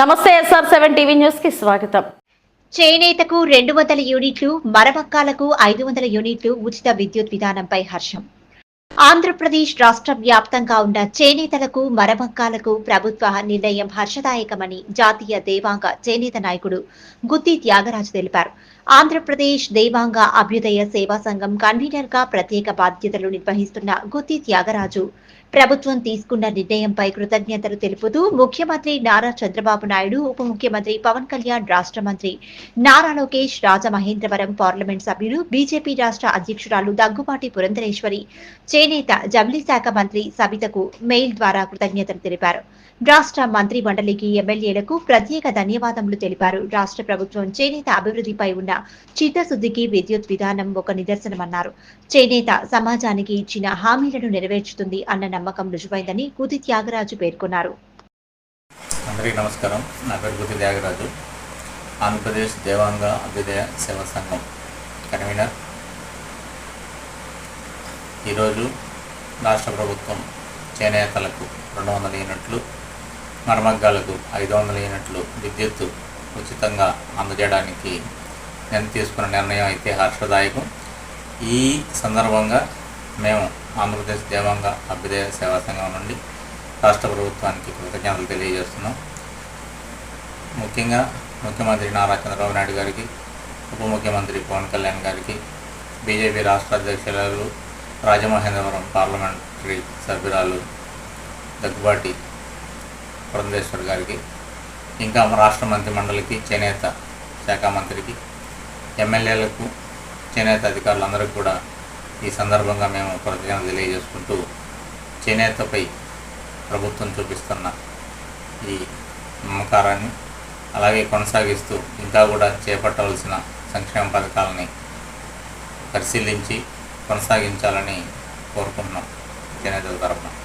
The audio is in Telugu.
నమస్తే ఎస్ఆర్ సెవెన్ టీవీ న్యూస్కి స్వాగతం. చేనేతకు రెండు వందల యూనిట్లు మరమక్కాలకు ఐదు వందల యూనిట్లు ఉచిత విద్యుత్ విధానంపై హర్షం. ఆంధ్రప్రదేశ్ రాష్ట్ర వ్యాప్తంగా ఉన్న చేనేతలకు మరమక్కాలకు ప్రభుత్వ నిర్ణయం హర్షదాయకమని జాతీయ దేవాంగ చేనేత నాయకుడు గుత్తి త్యాగరాజు తెలిపారు. ఆంధ్రప్రదేశ్ దేవాంగ అభ్యుదయ సేవా సంఘం కన్వీనర్గా ప్రత్యేక బాధ్యతలు నిర్వహిస్తున్న గుత్తి త్యాగరాజు ప్రభుత్వం తీసుకున్న నిర్ణయంపై కృతజ్ఞతలు తెలుపుతూ ముఖ్యమంత్రి నారా చంద్రబాబు నాయుడు ఉప ముఖ్యమంత్రి పవన్ కళ్యాణ్ రాష్ట్ర మంత్రి నారా లోకేష్ రాజమహేంద్రవరం పార్లమెంట్ సభ్యులు బీజేపీ రాష్ట్ర అధ్యక్షురాలు దగ్గుబాటి పురంధరేశ్వరి చేనేత జబ్లీ శాఖ మంత్రి సబితకు మెయిల్ ద్వారా కృతజ్ఞతలు తెలిపారు. రాష్ట్ర మంత్రి మండలికి ఎమ్మెల్యేలకు ప్రత్యేక ధన్యవాదములు తెలిపారు. రాష్ట్ర ప్రభుత్వం చేనేత అభివృద్ధిపై ఉన్న చిత్తశుద్ధికి విద్యుత్ విధానం ఒక నిదర్శనమన్నారు. చేనేత సమాజానికి ఇచ్చిన హామీలను నెరవేర్చుతుంది అన్న నమ్మకం రుజువైందని కుది త్యాగరాజు పేర్కొన్నారు. అందరికీ నమస్కారం. నా పేరు గుత్తి త్యాగరాజు. ఆంధ్రప్రదేశ్ దేవాంగ అభ్యుదయ సేవా సంఘం కన్వీనర్. ఈరోజు రాష్ట్ర ప్రభుత్వం చేనేతలకు రెండు వందల యూనిట్లు మరమగ్గాలకు ఐదు వందల యూనిట్లు విద్యుత్ ఉచితంగా అందజేయడానికి నేను తీసుకున్న నిర్ణయం అయితే హర్షదాయకం. ఈ సందర్భంగా మేము ఆంధ్రప్రదేశ్ దేవాంగ అభ్యుదయ సేవా సంఘం నుండి రాష్ట్ర ప్రభుత్వానికి కృతజ్ఞతలు తెలియజేస్తున్నాం. ముఖ్యంగా ముఖ్యమంత్రి నారా చంద్రబాబు నాయుడు గారికి ఉప ముఖ్యమంత్రి పవన్ కళ్యాణ్ గారికి బీజేపీ రాష్ట్ర అధ్యక్షురాలు రాజమహేంద్రవరం పార్లమెంటరీ సభ్యురాలు దగ్గుబాటి పురంధేశ్వర్ గారికి ఇంకా రాష్ట్ర మంత్రి మండలికి చేనేత శాఖ మంత్రికి ఎమ్మెల్యేలకు చేనేత అధికారులందరికీ కూడా ఈ సందర్భంగా మేము కృతజ్ఞతలు తెలియజేసుకుంటూ చేనేతపై ప్రభుత్వం చూపిస్తున్న ఈ నమ్మకారాన్ని అలాగే కొనసాగిస్తూ ఇంకా కూడా చేపట్టవలసిన సంక్షేమ పథకాలని పరిశీలించి కొనసాగించాలని కోరుకుంటున్నాం. చేనేతల తరఫున